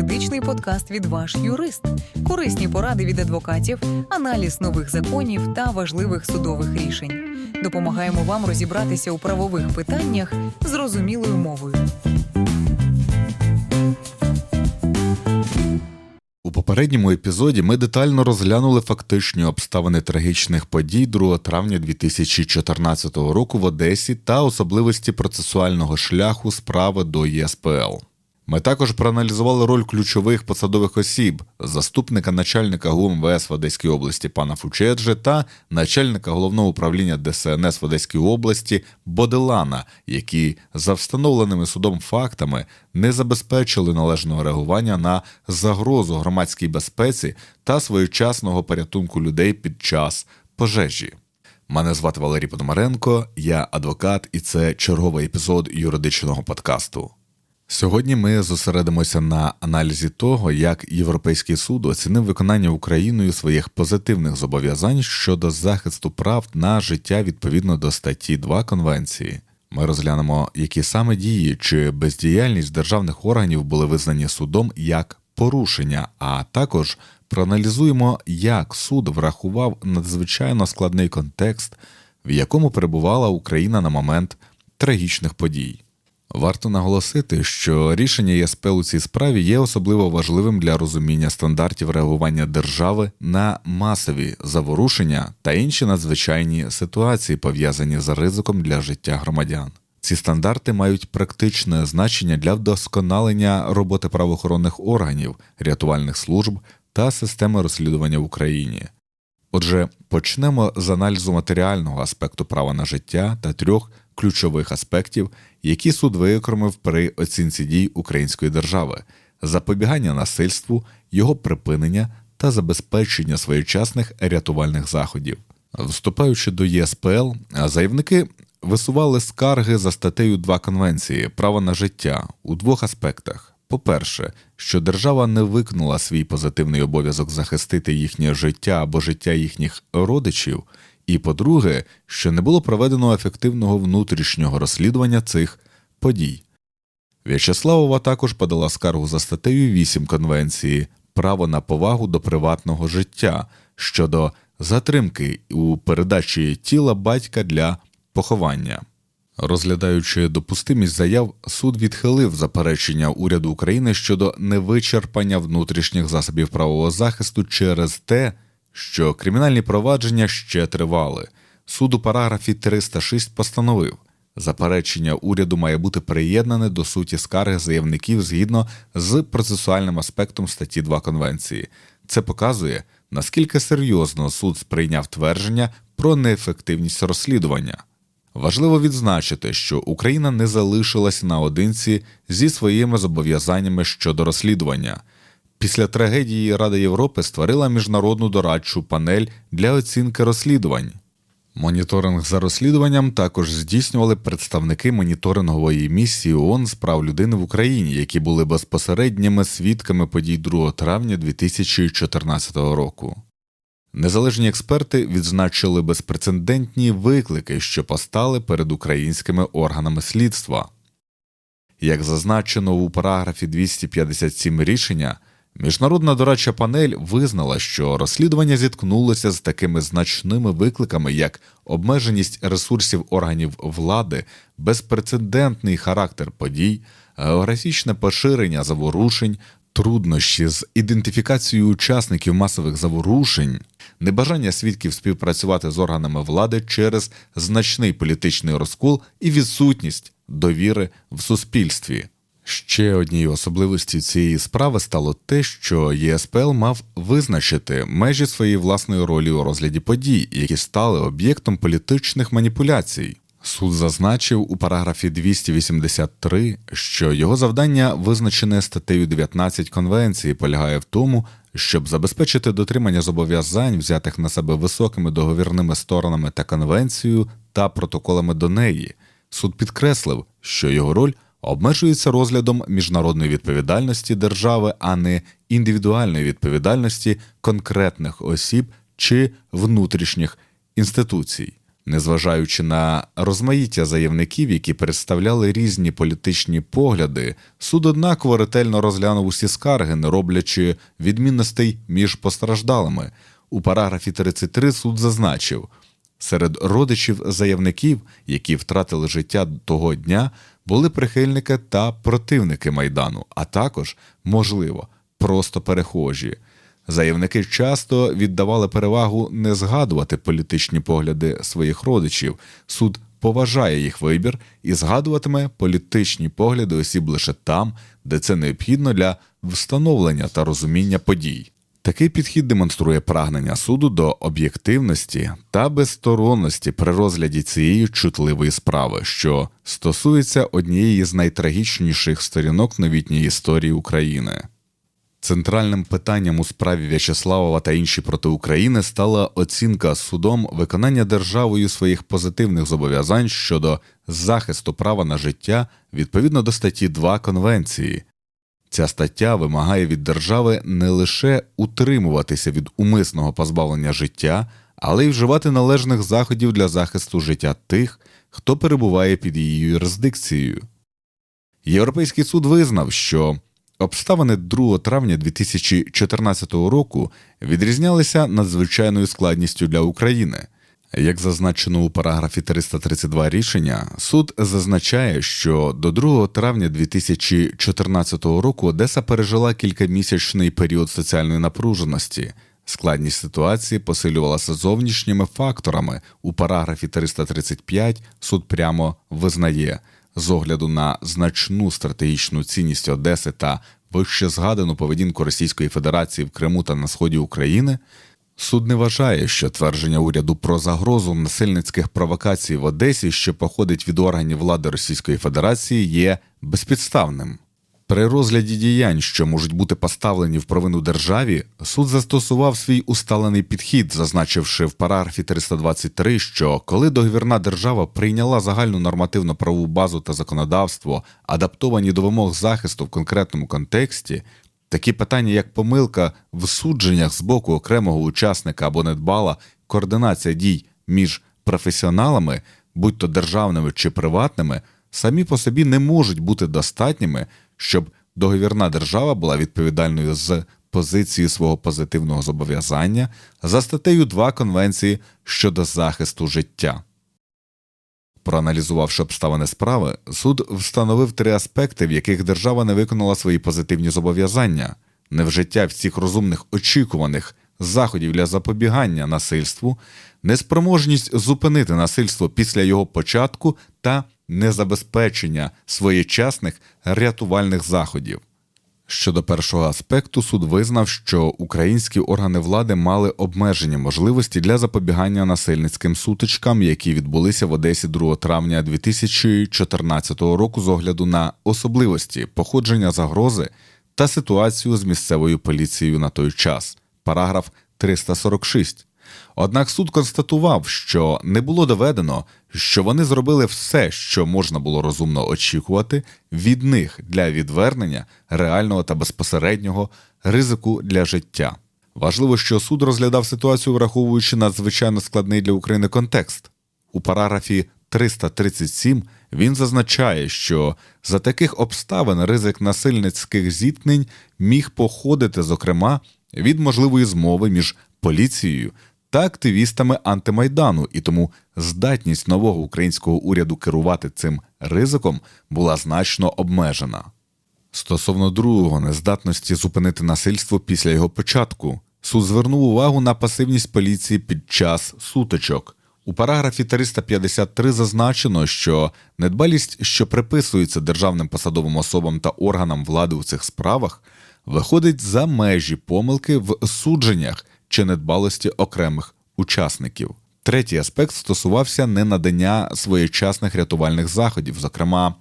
юридичний подкаст від ваш юрист, корисні поради від адвокатів, аналіз нових законів та важливих судових рішень. Допомагаємо вам розібратися у правових питаннях зрозумілою мовою. У попередньому епізоді ми детально розглянули фактичні обставини трагічних подій 2 травня 2014 року в Одесі та особливості процесуального шляху справи до ЄСПЛ. Ми також проаналізували роль ключових посадових осіб, заступника начальника ГУМВС в Одеській області пана Фучеджи та начальника головного управління ДСНС в Одеській області Боделана, які за встановленими судом фактами не забезпечили належного реагування на загрозу громадській безпеці та своєчасного порятунку людей під час пожежі. Мене звати Валерій Подомаренко, я адвокат, і це черговий епізод юридичного подкасту. Сьогодні ми зосередимося на аналізі того, як Європейський суд оцінив виконання Україною своїх позитивних зобов'язань щодо захисту прав на життя відповідно до статті 2 Конвенції. Ми розглянемо, які саме дії чи бездіяльність державних органів були визнані судом як порушення, а також проаналізуємо, як суд врахував надзвичайно складний контекст, в якому перебувала Україна на момент трагічних подій. Варто наголосити, що рішення ЄСПЛ у цій справі є особливо важливим для розуміння стандартів реагування держави на масові заворушення та інші надзвичайні ситуації, пов'язані з ризиком для життя громадян. Ці стандарти мають практичне значення для вдосконалення роботи правоохоронних органів, рятувальних служб та системи розслідування в Україні. Отже, почнемо з аналізу матеріального аспекту права на життя та трьох ключових аспектів, які суд виокремив при оцінці дій української держави: запобігання насильству, його припинення та забезпечення своєчасних рятувальних заходів. Вступаючи до ЄСПЛ, заявники висували скарги за статтею 2 Конвенції право на життя у двох аспектах. По-перше, що держава не виконала свій позитивний обов'язок захистити їхнє життя або життя їхніх родичів, і по-друге, що не було проведено ефективного внутрішнього розслідування цих подій. В'ячеславова також подала скаргу за статтею 8 Конвенції право на повагу до приватного життя щодо затримки у передачі тіла батька для поховання. Розглядаючи допустимість заяв, суд відхилив заперечення уряду України щодо невичерпання внутрішніх засобів правового захисту через те, що кримінальні провадження ще тривали. Суд у параграфі 306 постановив, заперечення уряду має бути приєднане до суті скарги заявників згідно з процесуальним аспектом статті 2 Конвенції. Це показує, наскільки серйозно суд сприйняв твердження про неефективність розслідування. Важливо відзначити, що Україна не залишилась наодинці зі своїми зобов'язаннями щодо розслідування. Після трагедії Рада Європи створила міжнародну дорадчу панель для оцінки розслідувань. Моніторинг за розслідуванням також здійснювали представники моніторингової місії ООН з прав людини в Україні, які були безпосередніми свідками подій 2 травня 2014 року. Незалежні експерти відзначили безпрецедентні виклики, що постали перед українськими органами слідства. Як зазначено у параграфі 257 рішення, міжнародна дорадча панель визнала, що розслідування зіткнулося з такими значними викликами, як обмеженість ресурсів органів влади, безпрецедентний характер подій, географічне поширення заворушень, труднощі з ідентифікацією учасників масових заворушень, небажання свідків співпрацювати з органами влади через значний політичний розкол і відсутність довіри в суспільстві. Ще однією особливістю цієї справи стало те, що ЄСПЛ мав визначити межі своєї власної ролі у розгляді подій, які стали об'єктом політичних маніпуляцій. Суд зазначив у параграфі 283, що його завдання, визначене статтею 19 Конвенції, полягає в тому, щоб забезпечити дотримання зобов'язань, взятих на себе високими договірними сторонами та конвенцією та протоколами до неї. Суд підкреслив, що його роль обмежується розглядом міжнародної відповідальності держави, а не індивідуальної відповідальності конкретних осіб чи внутрішніх інституцій. Незважаючи на розмаїття заявників, які представляли різні політичні погляди, суд однаково ретельно розглянув усі скарги, не роблячи відмінностей між постраждалими. У параграфі 33 суд зазначив, серед родичів заявників, які втратили життя того дня, були прихильники та противники майдану, а також, можливо, просто перехожі. Заявники часто віддавали перевагу не згадувати політичні погляди своїх родичів. Суд поважає їх вибір і згадуватиме політичні погляди осіб лише там, де це необхідно для встановлення та розуміння подій. Такий підхід демонструє прагнення суду до об'єктивності та безсторонності при розгляді цієї чутливої справи, що стосується однієї з найтрагічніших сторінок новітньої історії України. Центральним питанням у справі В'ячеславова та інші проти України стала оцінка судом виконання державою своїх позитивних зобов'язань щодо захисту права на життя відповідно до статті 2 Конвенції. Ця стаття вимагає від держави не лише утримуватися від умисного позбавлення життя, але й вживати належних заходів для захисту життя тих, хто перебуває під її юрисдикцією. Європейський суд визнав, що Обставини 2 травня 2014 року відрізнялися надзвичайною складністю для України. Як зазначено у параграфі 332 рішення, суд зазначає, що до 2 травня 2014 року Одеса пережила кількамісячний період соціальної напруженості. Складність ситуації посилювалася зовнішніми факторами. У параграфі 335 суд прямо визнає з огляду на значну стратегічну цінність Одеси та вище згадану поведінку Російської Федерації в Криму та на сході України, суд не вважає, що твердження уряду про загрозу насильницьких провокацій в Одесі, що походить від органів влади Російської Федерації, є безпідставним. При розгляді діянь, що можуть бути поставлені в провину державі, суд застосував свій усталений підхід, зазначивши в параграфі 323, що коли договірна держава прийняла загальну нормативно правову базу та законодавство, адаптовані до вимог захисту в конкретному контексті, такі питання, як помилка в судженнях з боку окремого учасника або недбала координація дій між професіоналами, будь то державними чи приватними, самі по собі не можуть бути достатніми щоб договірна держава була відповідальною з позиції свого позитивного зобов'язання за статтею 2 Конвенції щодо захисту життя. Проаналізувавши обставини справи, суд встановив три аспекти, в яких держава не виконала свої позитивні зобов'язання невжиття всіх розумних очікуваних заходів для запобігання насильству, неспроможність зупинити насильство після його початку та незабезпечення своєчасних рятувальних заходів. Щодо першого аспекту, суд визнав, що українські органи влади мали обмежені можливості для запобігання насильницьким сутичкам, які відбулися в Одесі 2 травня 2014 року з огляду на особливості походження загрози та ситуацію з місцевою поліцією на той час. Параграф 346. Однак суд констатував, що не було доведено, що вони зробили все, що можна було розумно очікувати від них для відвернення реального та безпосереднього ризику для життя. Важливо, що суд розглядав ситуацію, враховуючи надзвичайно складний для України контекст. У параграфі 337 він зазначає, що за таких обставин ризик насильницьких зіткнень міг походити, зокрема, від можливої змови між поліцією та активістами антимайдану, і тому здатність нового українського уряду керувати цим ризиком була значно обмежена. Стосовно другого нездатності зупинити насильство після його початку, суд звернув увагу на пасивність поліції під час сутичок. У параграфі 353 зазначено, що недбалість, що приписується державним посадовим особам та органам влади у цих справах, виходить за межі помилки в судженнях чи недбалості окремих учасників. Третій аспект стосувався ненадання своєчасних рятувальних заходів, зокрема,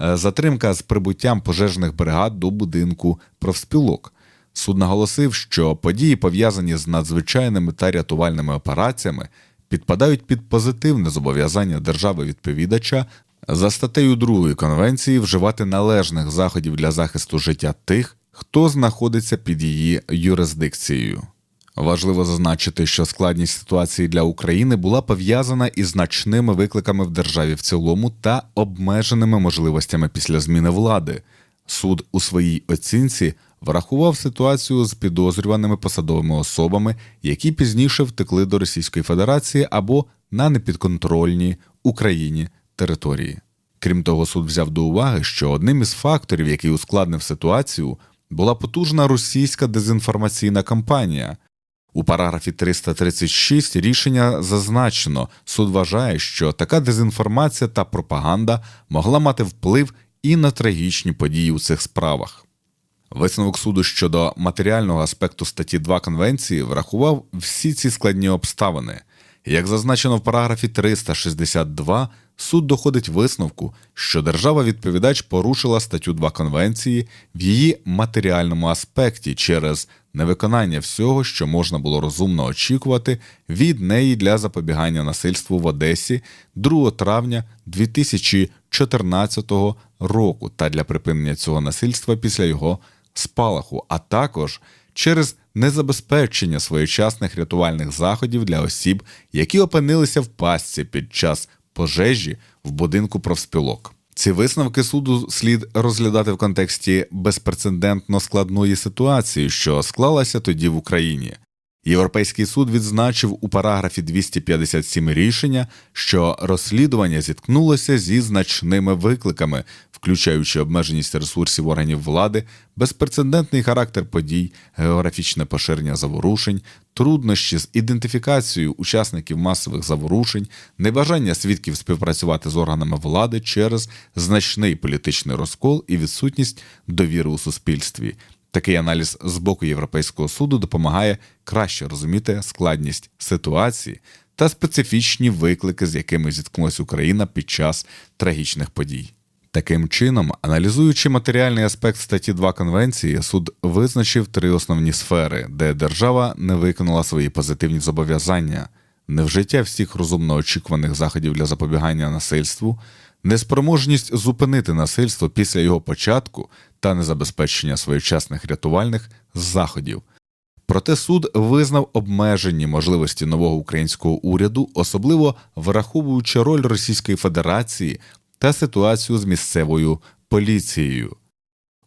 е, затримка з прибуттям пожежних бригад до будинку профспілок. Суд наголосив, що події, пов'язані з надзвичайними та рятувальними операціями, підпадають під позитивне зобов'язання держави відповідача за статтею 2 конвенції вживати належних заходів для захисту життя тих, хто знаходиться під її юрисдикцією. Важливо зазначити, що складність ситуації для України була пов'язана із значними викликами в державі в цілому та обмеженими можливостями після зміни влади. Суд у своїй оцінці врахував ситуацію з підозрюваними посадовими особами, які пізніше втекли до Російської Федерації або на непідконтрольній Україні території. Крім того, суд взяв до уваги, що одним із факторів, який ускладнив ситуацію, була потужна російська дезінформаційна кампанія. У параграфі 336 рішення зазначено, суд вважає, що така дезінформація та пропаганда могла мати вплив і на трагічні події у цих справах. Висновок суду щодо матеріального аспекту статті 2 Конвенції врахував всі ці складні обставини. Як зазначено в параграфі 362, суд доходить висновку, що держава-відповідач порушила статтю 2 Конвенції в її матеріальному аспекті через невиконання всього, що можна було розумно очікувати від неї для запобігання насильству в Одесі 2 травня 2014 року та для припинення цього насильства після його спалаху, а також через незабезпечення своєчасних рятувальних заходів для осіб, які опинилися в пастці під час пожежі в будинку профспілок. Ці висновки суду слід розглядати в контексті безпрецедентно складної ситуації, що склалася тоді в Україні. Європейський суд відзначив у параграфі 257 рішення, що розслідування зіткнулося зі значними викликами, включаючи обмеженість ресурсів органів влади, безпрецедентний характер подій, географічне поширення заворушень, труднощі з ідентифікацією учасників масових заворушень, небажання свідків співпрацювати з органами влади через значний політичний розкол і відсутність довіри у суспільстві. Такий аналіз з боку Європейського суду допомагає краще розуміти складність ситуації та специфічні виклики, з якими зіткнулася Україна під час трагічних подій. Таким чином, аналізуючи матеріальний аспект статті 2 Конвенції, суд визначив три основні сфери, де держава не виконала свої позитивні зобов'язання, невжиття всіх розумно очікуваних заходів для запобігання насильству, неспроможність зупинити насильство після його початку та незабезпечення своєчасних рятувальних заходів. Проте суд визнав обмежені можливості нового українського уряду, особливо враховуючи роль Російської Федерації та ситуацію з місцевою поліцією.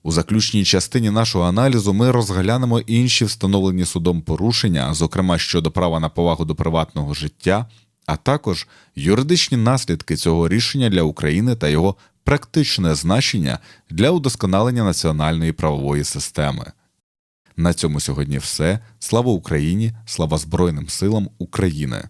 У заключній частині нашого аналізу ми розглянемо інші встановлені судом порушення, зокрема щодо права на повагу до приватного життя, а також юридичні наслідки цього рішення для України та його практичне значення для удосконалення національної правової системи. На цьому сьогодні все. Слава Україні! Слава Збройним силам України!